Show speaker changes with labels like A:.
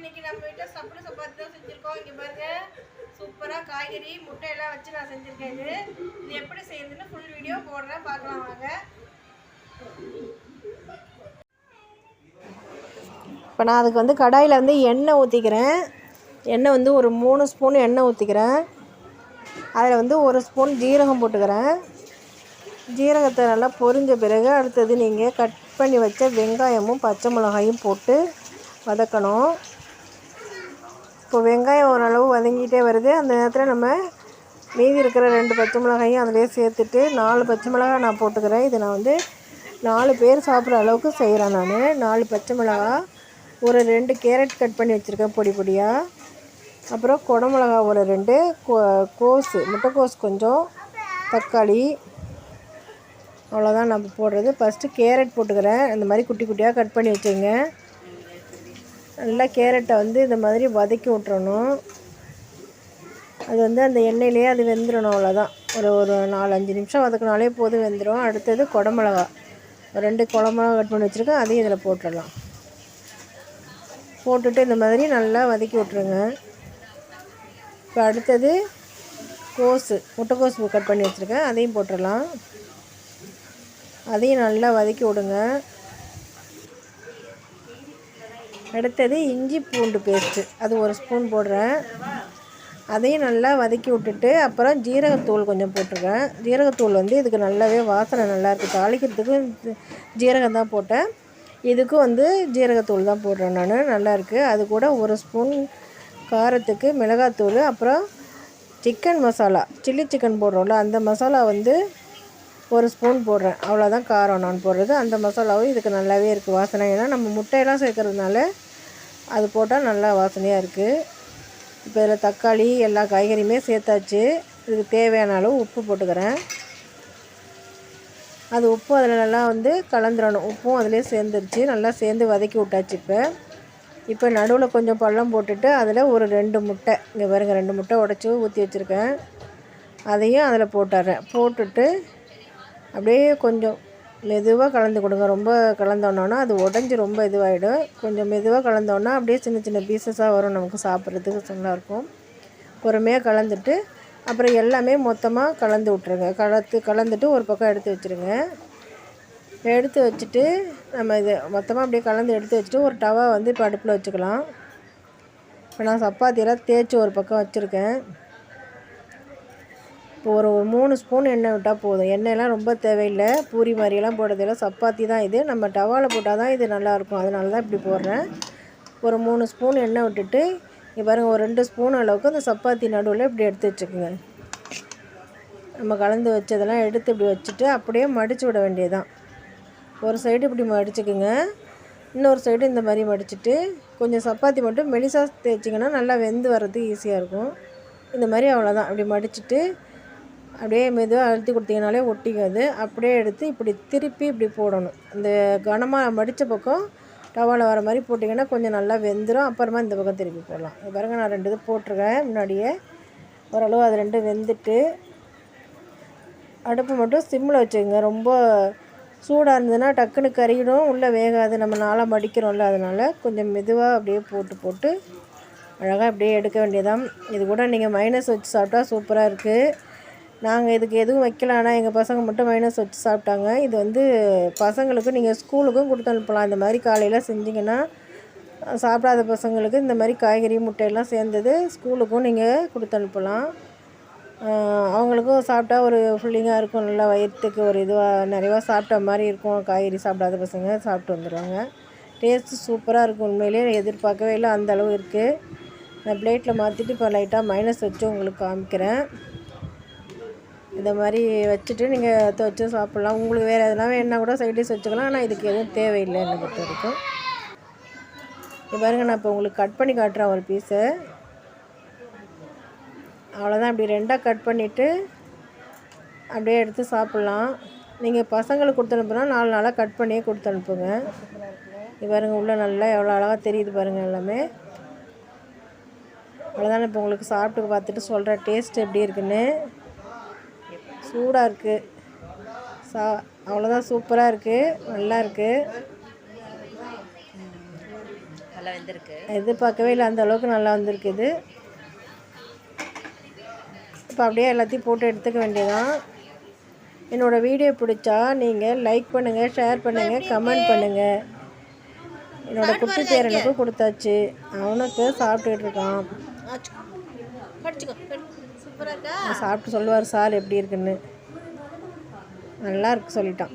A: இன்னைக்கு நம்ம வீட்டில் சப்புளு சப்பாத்தி தான் செஞ்சுருக்கோம். இங்கே பாருங்க சூப்பராக காய்கறி முட்டையெல்லாம் வச்சு நான் செஞ்சுருக்கேன் இது. இது எப்படி செய்யுதுன்னு ஃபுல் வீடியோ போடுறேன். பார்க்கலாம் வாங்க. இப்போ நான் அதுக்கு வந்து கடாயில் வந்து எண்ணெய் ஊற்றிக்கிறேன் எண்ணெய் வந்து ஒரு மூணு ஸ்பூன் எண்ணெய் ஊற்றிக்கிறேன் அதில் வந்து ஒரு ஸ்பூன் ஜீரகம் போட்டுக்கிறேன். ஜீரகத்தை நல்லா பொரிஞ்ச பிறகு அடுத்தது நீங்கள் கட் பண்ணி வச்ச வெங்காயமும் பச்சை மிளகாயும் போட்டு வதக்கணும். இப்போ வெங்காயம் ஓரளவு வதங்கிட்டே வருது. அந்த நேரத்தில் நம்ம மீதி இருக்கிற ரெண்டு பச்சை மிளகாயும் அதிலே சேர்த்துட்டு நாலு பச்சை மிளகாய் நான் போட்டுக்கிறேன். இது நான் வந்து நாலு பேர் சாப்பிட்ற அளவுக்கு செய்கிறேன் நான். நாலு பச்சை மிளகா ஒரு ரெண்டு கேரட் கட் பண்ணி வச்சுருக்கேன் பொடி பொடியாக அப்புறம் குடமிளகா ஒரு ரெண்டு கோ கோஸு முட்டைக்கோஸ் கொஞ்சம் தக்காளி அவ்வளோதான் நம்ம போடுறது. ஃபஸ்ட்டு கேரட் போட்டுக்கிறேன். இந்த மாதிரி குட்டி குட்டியாக கட் பண்ணி வச்சுங்க நல்லா கேரட்டை வந்து இந்த மாதிரி வதக்கி விட்டுறணும். அது வந்து அந்த எண்ணெயிலேயே அது வெந்துடணும் அவ்வளோதான். ஒரு ஒரு நாலு அஞ்சு நிமிஷம் வதக்கினாலே போதும் வெந்துடும் அடுத்தது குடமிளகா. ஒரு ரெண்டு குடமிளகா கட் பண்ணி வச்சுருக்கேன் அதையும் இதில் போட்டுடலாம். போட்டுட்டு இந்த மாதிரி நல்லா வதக்கி விட்ருங்க இப்போ அடுத்தது கோஸு முட்டைக்கோஸ் கட் பண்ணி வச்சுருக்கேன் அதையும் போட்டுடலாம். அதையும் நல்லா வதக்கி விடுங்க. அடுத்தது இஞ்சி பூண்டு பேஸ்ட்டு. அது ஒரு ஸ்பூன் போடுறேன். அதையும் நல்லா வதக்கி விட்டுட்டு அப்புறம் ஜீரகத்தூள் கொஞ்சம் போட்டிருக்கேன். ஜீரகத்தூள் வந்து இதுக்கு நல்லாவே வாசனை நல்லாயிருக்கு. தாளிக்கிறதுக்கு ஜீரகம் தான் போட்டேன். இதுக்கும் வந்து ஜீரகத்தூள் தான் போடுறேன் நான். நல்லாயிருக்கு. அது கூட ஒரு ஸ்பூன் காரத்துக்கு மிளகாத்தூள் அப்புறம் சிக்கன் மசாலா. சில்லி சிக்கன் போடுறோம்ல அந்த மசாலா வந்து ஒரு ஸ்பூன் போடுறேன். அவ்வளோதான் காரம் நான் போடுறது. அந்த மசாலாவும் இதுக்கு நல்லாவே இருக்குது வாசனை. ஏன்னா நம்ம முட்டையெல்லாம் சேர்க்கறதுனால அது போட்டால் நல்லா வாசனையாக இருக்குது இப்போ இதில் தக்காளி எல்லா காய்கறியுமே சேர்த்தாச்சு. இதுக்கு தேவையான அளவு உப்பு போட்டுக்கிறேன். அது உப்பு அதில் நல்லா வந்து கலந்துடணும் உப்பும் அதிலே சேர்ந்துருச்சு. நல்லா சேர்ந்து வதக்கி விட்டாச்சு இப்போ. இப்போ நடுவில் கொஞ்சம் பள்ளம் போட்டுட்டு அதில் ஒரு ரெண்டு முட்டை. இங்கே பாருங்க ரெண்டு முட்டை உடச்சி ஊற்றி வச்சுருக்கேன். அதையும் அதில் போட்டுறேன். போட்டுட்டு அப்படியே கொஞ்சம் மெதுவாக கலந்து கொடுங்க. ரொம்ப கலந்தோன்னா அது உடஞ்சி ரொம்ப இதுவாகிடும் கொஞ்சம் மெதுவாக கலந்தோன்னா அப்படியே சின்ன சின்ன பீசஸாக வரும் நமக்கு சாப்பிட்றதுக்கு. நல்லாயிருக்கும் பொறுமையாக கலந்துட்டு அப்புறம் எல்லாமே மொத்தமாக கலந்து விட்ருங்க கலத்து கலந்துட்டு ஒரு பக்கம் எடுத்து வச்சுருங்க. எடுத்து வச்சுட்டு நம்ம இது மொத்தமாக அப்படியே கலந்து எடுத்து வச்சுட்டு ஒரு டவா வந்து இப்போ அடுப்பில் வச்சுக்கலாம். இப்போ நான் சப்பாத்தியெல்லாம் தேய்ச்சி ஒரு பக்கம் வச்சுருக்கேன். இப்போ ஒரு மூணு ஸ்பூன் எண்ணெய் விட்டால் போதும். எண்ணெயெல்லாம் ரொம்ப தேவையில்லை. பூரி மாதிரியெல்லாம் போடுறதில்ல. சப்பாத்தி தான் இது. நம்ம டவாவில் போட்டால் தான் இது நல்லாயிருக்கும் அதனால தான் இப்படி போடுறேன். ஒரு மூணு ஸ்பூன் எண்ணெய் விட்டுட்டு இங்கே பாருங்கள் ஒரு ரெண்டு ஸ்பூன் அளவுக்கு அந்த சப்பாத்தி நடுவில் இப்படி எடுத்து வச்சுக்கோங்க. நம்ம கலந்து வச்சதெல்லாம் எடுத்து இப்படி வச்சுட்டு அப்படியே மடித்து விட வேண்டியதுதான். ஒரு சைடு இப்படி மடிச்சுக்குங்க. இன்னொரு சைடு இந்த மாதிரி மடிச்சுட்டு கொஞ்சம் சப்பாத்தி மட்டும் மெலிசா தேய்ச்சிங்கன்னா நல்லா வெந்து வர்றதுக்கு ஈஸியாக இருக்கும். இந்த மாதிரி அவ்வளோதான் அப்படி மடிச்சுட்டு அப்படியே மெதுவாக அழுத்தி கொடுத்தீங்கனாலே ஒட்டிக்காது. அப்படியே எடுத்து இப்படி திருப்பி இப்படி போடணும். இந்த கனமாக மடித்த பக்கம் டவாவில் வர மாதிரி போட்டிங்கன்னா கொஞ்சம் நல்லா வெந்துடும் அப்புறமா இந்த பக்கம் திருப்பி போடலாம். இது பாருங்க நான் ரெண்டு இது போட்டிருக்கேன். முன்னாடியே ஓரளவு அது ரெண்டும் வெந்துட்டு அடுப்பு மட்டும் சிம்மில் வச்சுக்கோங்க. ரொம்ப சூடாக இருந்ததுன்னா டக்குன்னு கறியிடும் உள்ளே வேகாது. நம்ம நாளாக மடிக்கிறோம்ல அதனால் கொஞ்சம் மெதுவாக அப்படியே போட்டு போட்டு அழகாக அப்படியே எடுக்க வேண்டியதான் இது கூட நீங்கள் மைனஸ் வச்சு சாப்பிட்டா சூப்பராக இருக்குது நாங்கள் இதுக்கு எதுவும் வைக்கல ஆனால் எங்கள் பசங்க மட்டும் மைனஸ் வச்சு சாப்பிட்டாங்க. இது வந்து பசங்களுக்கு நீங்கள் ஸ்கூலுக்கும் கொடுத்து அனுப்பலாம். இந்த மாதிரி காலையில் செஞ்சிங்கன்னா சாப்பிடாத பசங்களுக்கு இந்த மாதிரி காய்கறி முட்டையெல்லாம் சேர்ந்தது ஸ்கூலுக்கும் நீங்கள் கொடுத்து அனுப்பலாம். அவங்களுக்கும் சாப்பிட்டா ஒரு ஃபில்லிங்காக இருக்கும். நல்லா வயிற்றுக்கு ஒரு இதுவாக நிறைவாக சாப்பிட்ட மாதிரி இருக்கும். காய்கறி சாப்பிடாத பசங்க சாப்பிட்டு வந்துடுவாங்க டேஸ்ட்டு சூப்பராக இருக்கும். உண்மையிலே எதிர்பார்க்கவே இல்லை. அந்த அளவு இருக்குது நான் பிளேட்டில் மாற்றிட்டு இப்போ லைட்டாக மைனஸ் வச்சு உங்களுக்கு காமிக்கிறேன். இந்த மாதிரி வச்சுட்டு நீங்கள் துவச்சி சாப்பிட்லாம். உங்களுக்கு வேறு எதுனா வேணால் கூட சைட் டிஷ் வச்சுக்கலாம். ஆனால் இதுக்கு எதுவும் தேவையில்லை என்னை பொறுத்த வரைக்கும் இது பாருங்க நான் இப்போ உங்களுக்கு கட் பண்ணி காட்டுறேன் ஒரு பீஸை அவ்வளோதான் அப்படி ரெண்டாக கட் பண்ணிவிட்டு அப்படியே எடுத்து சாப்பிட்லாம். நீங்கள் பசங்களுக்கு கொடுத்து அனுப்புனா நாலு நாளாக கட் பண்ணியே கொடுத்து அனுப்புங்க. இது பாருங்கள் உள்ளே நல்லா எவ்வளோ அழகாக தெரியுது பாருங்கள் எல்லாமே. அவ்வளோதான் இப்போ உங்களுக்கு சாப்பிட்டு பார்த்துட்டு சொல்கிறேன் டேஸ்ட் எப்படி இருக்குன்னு. சூடாக இருக்குது சா அவ்வளோதான் சூப்பராக இருக்குது நல்லா இருக்குது எதிர்பார்க்கவே இல்லை அந்த அளவுக்கு நல்லா வந்திருக்குது இப்போ அப்படியே எல்லாத்தையும் போட்டு எடுத்துக்க வேண்டியதான் என்னோடய வீடியோ பிடிச்சா நீங்கள் லைக் பண்ணுங்கள் ஷேர் பண்ணுங்கள் கமெண்ட் பண்ணுங்கள் என்னோடய குட்டி பேரனுக்கும் கொடுத்தாச்சு. அவனுக்கு சாப்பிட்டுட்டு இருக்கான். சாப்பிட்டு சொல்லுவார் சார் எப்படி இருக்குன்னு? நல்லா இருக்கு சொல்லிட்டான்.